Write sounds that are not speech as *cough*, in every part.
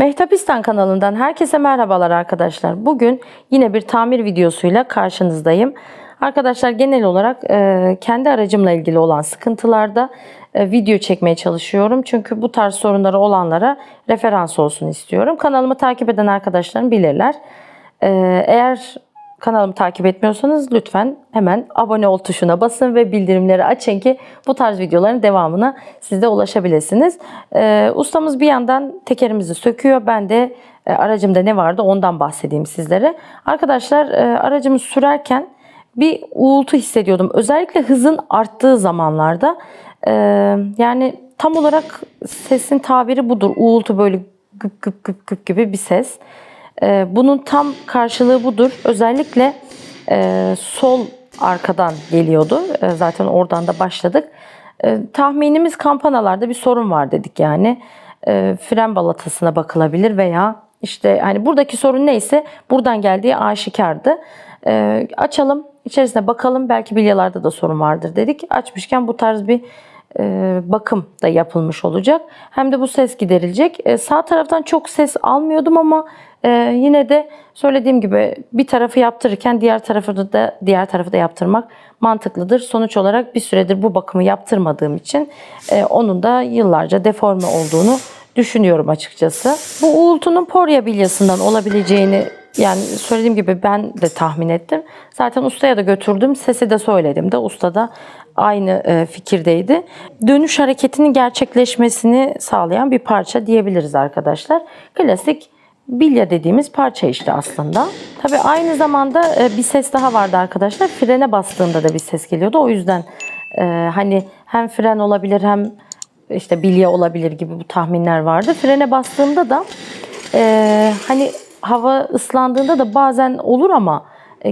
Mehtapistan kanalından herkese merhabalar arkadaşlar. Bugün yine bir tamir videosuyla karşınızdayım. Arkadaşlar genel olarak e, kendi aracımla ilgili olan sıkıntılarda e, video çekmeye çalışıyorum. Çünkü bu tarz sorunları olanlara referans olsun istiyorum. Kanalımı takip eden arkadaşlarım bilirler. E, eğer kanalımı takip etmiyorsanız lütfen hemen abone ol tuşuna basın ve bildirimleri açın ki bu tarz videoların devamına siz de ulaşabilirsiniz. Ee, ustamız bir yandan tekerimizi söküyor. Ben de e, aracımda ne vardı ondan bahsedeyim sizlere. Arkadaşlar e, aracımı sürerken bir uğultu hissediyordum. Özellikle hızın arttığı zamanlarda. E, yani tam olarak sesin tabiri budur. Uğultu böyle gıp gıp gıp gıp gibi bir ses. Ee, bunun tam karşılığı budur. Özellikle e, sol arkadan geliyordu. E, zaten oradan da başladık. E, tahminimiz kampanalarda bir sorun var dedik yani. E, fren balatasına bakılabilir veya işte hani buradaki sorun neyse buradan geldiği aşikardı. E, açalım, içerisine bakalım. Belki bilyalarda da sorun vardır dedik. Açmışken bu tarz bir e, bakım da yapılmış olacak. Hem de bu ses giderilecek. E, sağ taraftan çok ses almıyordum ama e, yine de söylediğim gibi bir tarafı yaptırırken diğer tarafı da diğer tarafı da yaptırmak mantıklıdır. Sonuç olarak bir süredir bu bakımı yaptırmadığım için e, onun da yıllarca deforme olduğunu düşünüyorum açıkçası. Bu uğultunun porya bilyasından olabileceğini yani söylediğim gibi ben de tahmin ettim. Zaten ustaya da götürdüm. Sesi de söyledim de. Usta da aynı e, fikirdeydi. Dönüş hareketinin gerçekleşmesini sağlayan bir parça diyebiliriz arkadaşlar. Klasik bilya dediğimiz parça işte aslında. Tabii aynı zamanda e, bir ses daha vardı arkadaşlar. Frene bastığımda da bir ses geliyordu. O yüzden e, hani hem fren olabilir hem işte bilye olabilir gibi bu tahminler vardı. Frene bastığımda da e, hani hava ıslandığında da bazen olur ama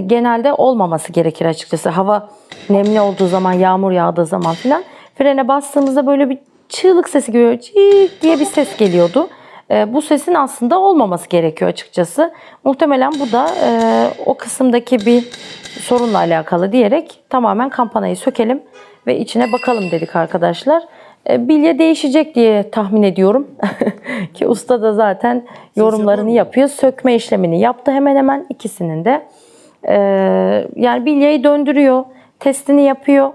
genelde olmaması gerekir açıkçası. Hava nemli olduğu zaman, yağmur yağdığı zaman filan frene bastığımızda böyle bir çığlık sesi geliyor. Cik diye bir ses geliyordu. E, bu sesin aslında olmaması gerekiyor açıkçası. Muhtemelen bu da e, o kısımdaki bir sorunla alakalı diyerek tamamen kampanayı sökelim ve içine bakalım dedik arkadaşlar. E, bilye değişecek diye tahmin ediyorum. *laughs* Ki usta da zaten yorumlarını yapıyor. Sökme işlemini yaptı hemen hemen ikisinin de. E, yani bilyeyi döndürüyor. Testini yapıyor.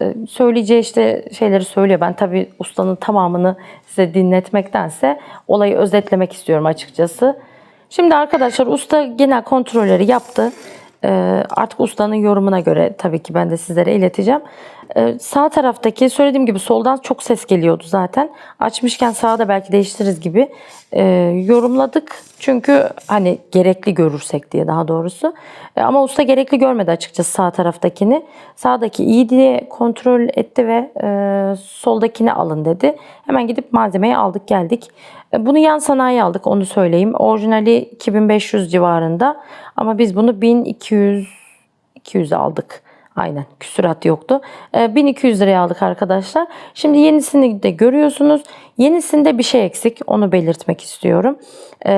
E, söyleyeceği işte şeyleri söylüyor. Ben tabii ustanın tamamını size dinletmektense olayı özetlemek istiyorum açıkçası. Şimdi arkadaşlar usta genel kontrolleri yaptı. Ee, artık ustanın yorumuna göre tabii ki ben de sizlere ileteceğim. Ee, sağ taraftaki söylediğim gibi soldan çok ses geliyordu zaten. Açmışken sağda belki değiştiririz gibi e, yorumladık. Çünkü hani gerekli görürsek diye daha doğrusu. E, ama usta gerekli görmedi açıkçası sağ taraftakini. Sağdaki iyi diye kontrol etti ve e, soldakini alın dedi. Hemen gidip malzemeyi aldık geldik. E, bunu yan sanayi aldık onu söyleyeyim. Orijinali 2500 civarında ama biz bunu 1200 200 aldık. Aynen küsurat yoktu. E, 1200 liraya aldık arkadaşlar. Şimdi yenisini de görüyorsunuz. Yenisinde bir şey eksik. Onu belirtmek istiyorum. E,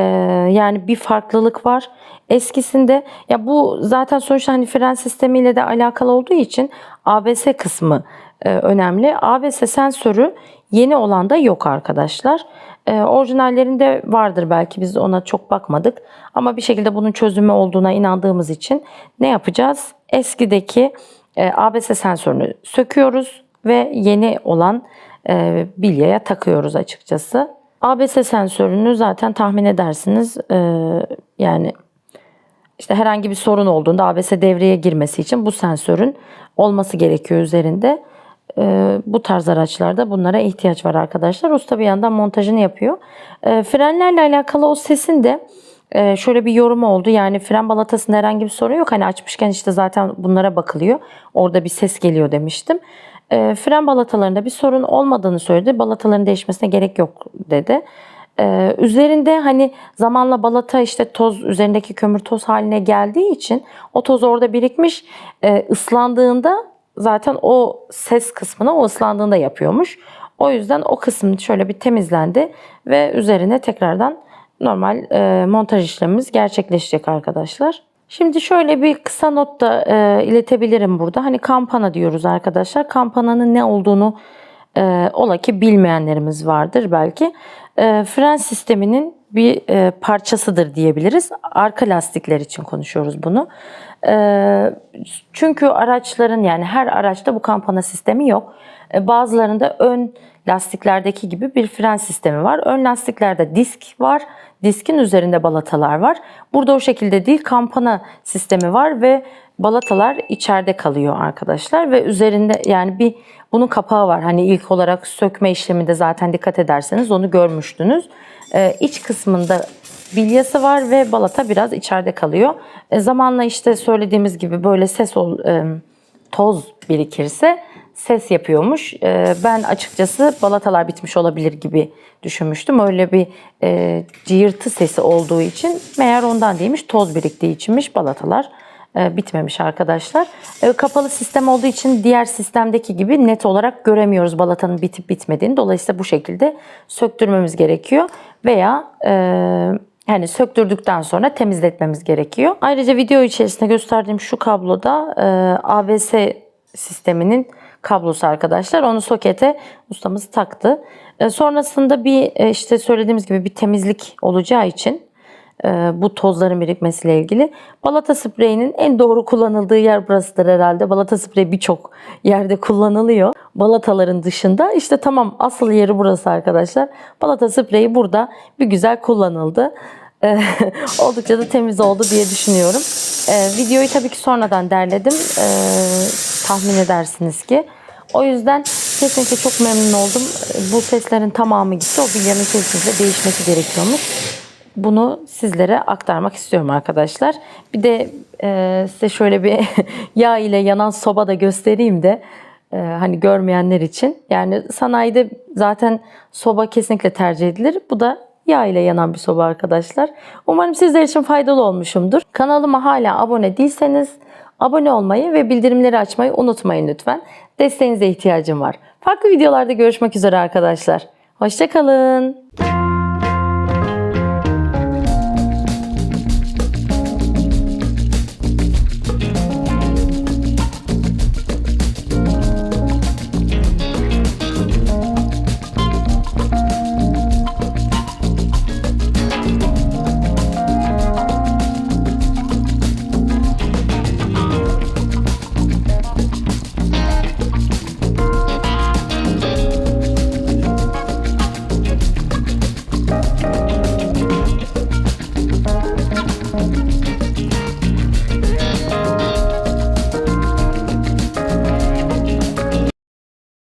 yani bir farklılık var. Eskisinde ya bu zaten sonuçta hani fren sistemiyle de alakalı olduğu için ABS kısmı e, önemli. ABS sensörü yeni olan da yok arkadaşlar. E, orijinallerinde vardır belki biz ona çok bakmadık. Ama bir şekilde bunun çözümü olduğuna inandığımız için ne yapacağız? Eskideki e, ABS sensörünü söküyoruz ve yeni olan e, bilyaya takıyoruz açıkçası. ABS sensörünü zaten tahmin edersiniz. E, yani işte herhangi bir sorun olduğunda ABS devreye girmesi için bu sensörün olması gerekiyor üzerinde. Ee, bu tarz araçlarda bunlara ihtiyaç var arkadaşlar. Usta bir yandan montajını yapıyor. Ee, frenlerle alakalı o sesin de e, şöyle bir yorum oldu. Yani fren balatasında herhangi bir sorun yok. Hani açmışken işte zaten bunlara bakılıyor. Orada bir ses geliyor demiştim. Ee, fren balatalarında bir sorun olmadığını söyledi. Balataların değişmesine gerek yok dedi. Ee, üzerinde hani zamanla balata işte toz üzerindeki kömür toz haline geldiği için o toz orada birikmiş. Ee, ıslandığında zaten o ses kısmını o ıslandığında yapıyormuş. O yüzden o kısım şöyle bir temizlendi ve üzerine tekrardan normal e, montaj işlemimiz gerçekleşecek arkadaşlar. Şimdi şöyle bir kısa not da e, iletebilirim burada. Hani kampana diyoruz arkadaşlar. Kampananın ne olduğunu e, ola ki bilmeyenlerimiz vardır belki. E, fren sisteminin bir e, parçasıdır diyebiliriz. Arka lastikler için konuşuyoruz bunu. E, çünkü araçların yani her araçta bu kampana sistemi yok. E, bazılarında ön lastiklerdeki gibi bir fren sistemi var. Ön lastiklerde disk var. Diskin üzerinde balatalar var. Burada o şekilde değil kampana sistemi var ve balatalar içeride kalıyor arkadaşlar ve üzerinde yani bir bunun kapağı var. Hani ilk olarak sökme işleminde zaten dikkat ederseniz onu görmüştünüz. Ee, iç kısmında bilyası var ve balata biraz içeride kalıyor. E, zamanla işte söylediğimiz gibi böyle ses ol, e, toz birikirse ses yapıyormuş. E, ben açıkçası balatalar bitmiş olabilir gibi düşünmüştüm. Öyle bir e, sesi olduğu için meğer ondan değilmiş toz biriktiği içinmiş balatalar e, bitmemiş arkadaşlar. E, kapalı sistem olduğu için diğer sistemdeki gibi net olarak göremiyoruz balatanın bitip bitmediğini. Dolayısıyla bu şekilde söktürmemiz gerekiyor veya e, yani söktürdükten sonra temizletmemiz gerekiyor. Ayrıca video içerisinde gösterdiğim şu kabloda e, AVS sisteminin kablosu arkadaşlar. Onu sokete ustamız taktı. E, sonrasında bir e, işte söylediğimiz gibi bir temizlik olacağı için e, bu tozların birikmesiyle ilgili. Balata spreyinin en doğru kullanıldığı yer burasıdır herhalde. Balata spreyi birçok yerde kullanılıyor. Balataların dışında işte tamam asıl yeri burası arkadaşlar. Balata spreyi burada bir güzel kullanıldı. E, *laughs* Oldukça da temiz oldu diye düşünüyorum. E, videoyu tabii ki sonradan derledim. E, tahmin edersiniz ki. O yüzden kesinlikle çok memnun oldum. Bu seslerin tamamı gitti. O bilyanın kesinlikle değişmesi gerekiyormuş. Bunu sizlere aktarmak istiyorum arkadaşlar. Bir de e, size şöyle bir *laughs* yağ ile yanan soba da göstereyim de e, hani görmeyenler için. Yani sanayide zaten soba kesinlikle tercih edilir. Bu da yağ ile yanan bir soba arkadaşlar. Umarım sizler için faydalı olmuşumdur. Kanalıma hala abone değilseniz abone olmayı ve bildirimleri açmayı unutmayın lütfen. Desteğinize ihtiyacım var. Farklı videolarda görüşmek üzere arkadaşlar. Hoşçakalın.